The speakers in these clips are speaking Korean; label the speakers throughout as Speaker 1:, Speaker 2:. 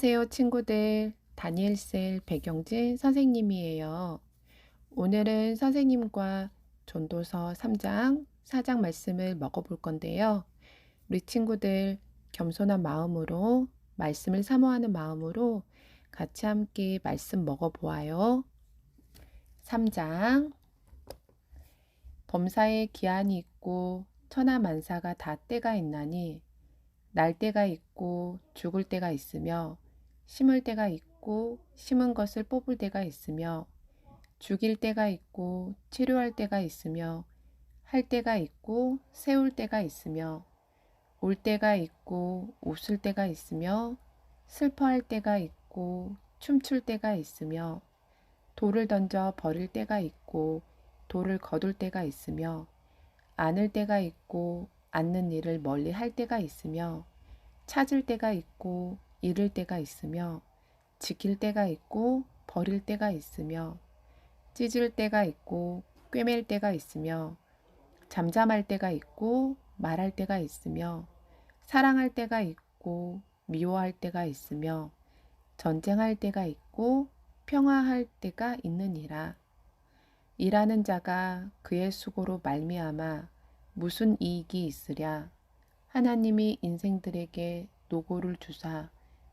Speaker 1: 안녕하세요, 친구들. 다니엘셀 배경진 선생님이에요. 오늘은 선생님과 전도서 3장, 4장 말씀을 먹어볼 건데요. 우리 친구들 겸손한 마음으로, 말씀을 사모하는 마음으로 같이 함께 말씀 먹어보아요. 3장. 범사에 기한이 있고 천하 만사가 다 때가 있나니 날 때가 있고 죽을 때가 있으며 심을 때가 있고 심은 것을 뽑을 때가 있으며 죽일 때가 있고 치료할 때가 있으며 할 때가 있고 세울 때가 있으며 올 때가 있고 웃을 때가 있으며 슬퍼할 때가 있고 춤출 때가 있으며 돌을 던져 버릴 때가 있고 돌을 거둘 때가 있으며 안을 때가 있고 앉는 일을 멀리 할 때가 있으며 찾을 때가 있고 잃을 때가 있으며 지킬 때가 있고 버릴 때가 있으며 찢을 때가 있고 꿰맬 때가 있으며 잠잠할 때가 있고 말할 때가 있으며 사랑할 때가 있고 미워할 때가 있으며 전쟁할 때가 있고 평화할 때가 있느니라. 일하는 자가 그의 수고로 말미암아 무슨 이익이 있으랴. 하나님이 인생들에게 노고를 주사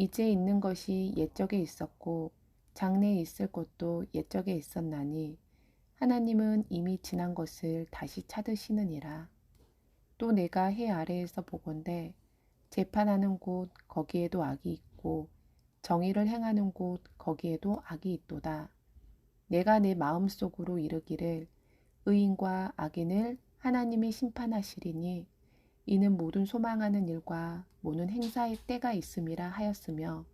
Speaker 1: 이제 있는 것이 옛적에 있었고 장래에 있을 것도 옛적에 있었나니 하나님은 이미 지난 것을 다시 찾으시느니라. 또 내가 해 아래에서 보건대 재판하는 곳 거기에도 악이 있고 정의를 행하는 곳 거기에도 악이 있도다. 내가 내 마음속으로 이르기를 의인과 악인을 하나님이 심판하시리니 이는 모든 소망하는 일과 모든 행사의 때가 있음이라 하였으며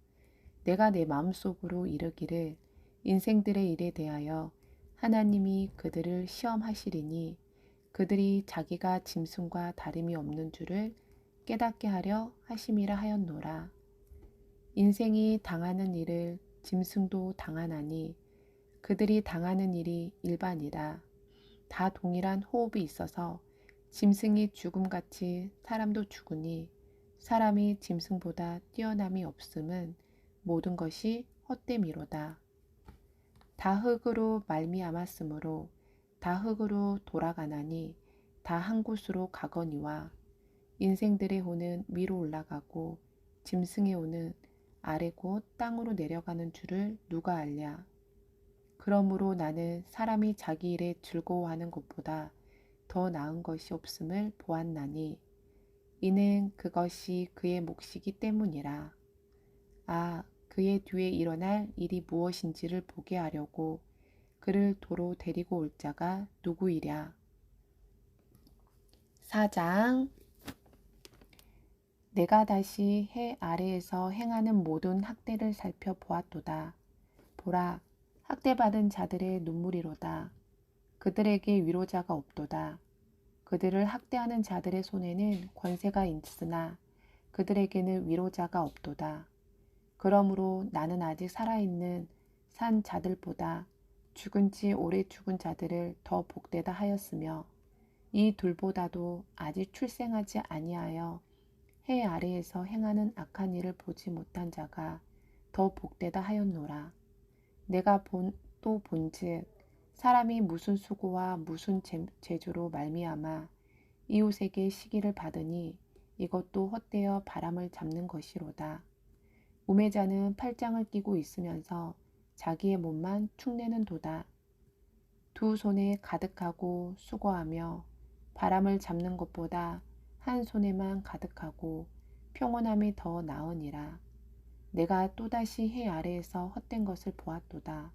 Speaker 1: 내가 내 마음속으로 이르기를 인생들의 일에 대하여 하나님이 그들을 시험하시리니 그들이 자기가 짐승과 다름이 없는 줄을 깨닫게 하려 하심이라 하였노라. 인생이 당하는 일을 짐승도 당하나니 그들이 당하는 일이 일반이라. 다 동일한 호흡이 있어서 짐승이 죽음같이 사람도 죽으니 사람이 짐승보다 뛰어남이 없음은 모든 것이 헛됨이로다. 다 흙으로 말미암았으므로 다 흙으로 돌아가나니 다 한 곳으로 가거니와 인생들의 호는 위로 올라가고 짐승의 호는 아래 곧 땅으로 내려가는 줄을 누가 알랴. 그러므로 나는 사람이 자기 일에 즐거워하는 것보다 더 나은 것이 없음을 보았나니 이는 그것이 그의 몫이기 때문이라. 아, 그의 뒤에 일어날 일이 무엇인지를 보게 하려고 그를 도로 데리고 올 자가 누구이랴. 4장 내가 다시 해 아래에서 행하는 모든 학대를 살펴보았도다. 보라, 학대받은 자들의 눈물이로다. 그들에게 위로자가 없도다. 그들을 학대하는 자들의 손에는 권세가 있으나 그들에게는 위로자가 없도다. 그러므로 나는 아직 살아있는 산 자들보다 죽은 지 오래 죽은 자들을 더 복되다 하였으며 이 둘보다도 아직 출생하지 아니하여 해 아래에서 행하는 악한 일을 보지 못한 자가 더 복되다 하였노라. 내가 본, 또 본즉 사람이 무슨 수고와 무슨 제주로 말미암아 이웃에게 시기를 받으니 이것도 헛되어 바람을 잡는 것이로다. 우매자는 팔짱을 끼고 있으면서 자기의 몸만 축내는 도다. 두 손에 가득하고 수고하며 바람을 잡는 것보다 한 손에만 가득하고 평온함이 더 나으니라. 내가 또다시 해 아래에서 헛된 것을 보았도다.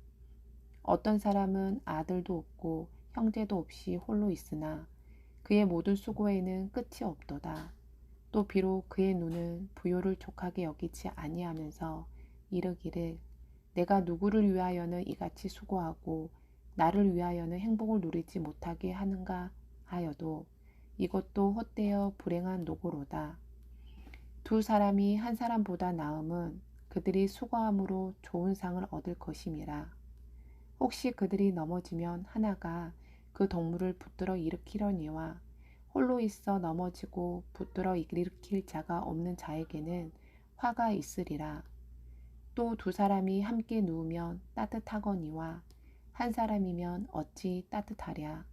Speaker 1: 어떤 사람은 아들도 없고 형제도 없이 홀로 있으나 그의 모든 수고에는 끝이 없도다. 또 비록 그의 눈은 부요를 족하게 여기지 아니하면서 이르기를 내가 누구를 위하여는 이같이 수고하고 나를 위하여는 행복을 누리지 못하게 하는가 하여도 이것도 헛되어 불행한 노고로다. 두 사람이 한 사람보다 나음은 그들이 수고함으로 좋은 상을 얻을 것임이라. 혹시 그들이 넘어지면 하나가 그 동물을 붙들어 일으키려니와 홀로 있어 넘어지고 붙들어 일으킬 자가 없는 자에게는 화가 있으리라. 또 두 사람이 함께 누우면 따뜻하거니와 한 사람이면 어찌 따뜻하랴.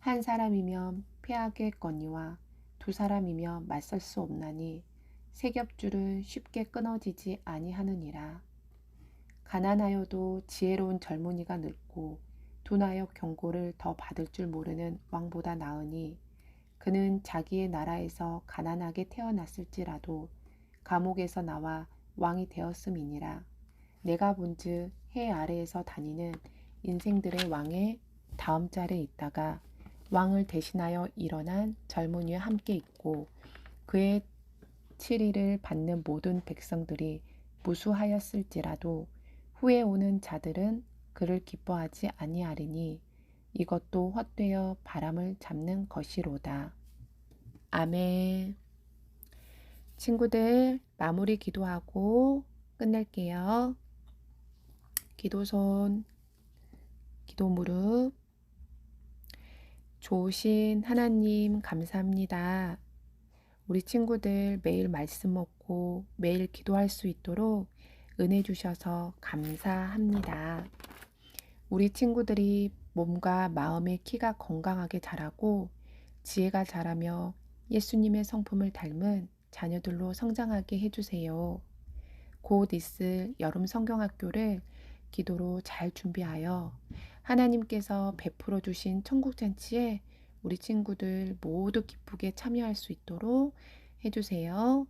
Speaker 1: 한 사람이면 패하겠거니와 두 사람이면 맞설 수 없나니 세 겹줄은 쉽게 끊어지지 아니하느니라. 가난하여도 지혜로운 젊은이가 늙고 둔하여 경고를 더 받을 줄 모르는 왕보다 나으니 그는 자기의 나라에서 가난하게 태어났을지라도 감옥에서 나와 왕이 되었음이니라. 내가 본즉 해 아래에서 다니는 인생들의 왕의 다음 자리에 있다가 왕을 대신하여 일어난 젊은이와 함께 있고 그의 치리를 받는 모든 백성들이 무수하였을지라도 후에 오는 자들은 그를 기뻐하지 아니하리니 이것도 헛되어 바람을 잡는 것이로다. 아멘. 친구들 마무리 기도하고 끝낼게요. 기도손, 기도 무릎. 좋으신 하나님 감사합니다. 우리 친구들 매일 말씀 먹고 매일 기도할 수 있도록 은혜 주셔서 감사합니다. 우리 친구들이 몸과 마음의 키가 건강하게 자라고 지혜가 자라며 예수님의 성품을 닮은 자녀들로 성장하게 해주세요. 곧 있을 여름 성경학교를 기도로 잘 준비하여 하나님께서 베풀어 주신 천국잔치에 우리 친구들 모두 기쁘게 참여할 수 있도록 해주세요.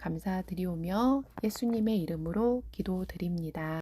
Speaker 1: 감사드리오며 예수님의 이름으로 기도드립니다.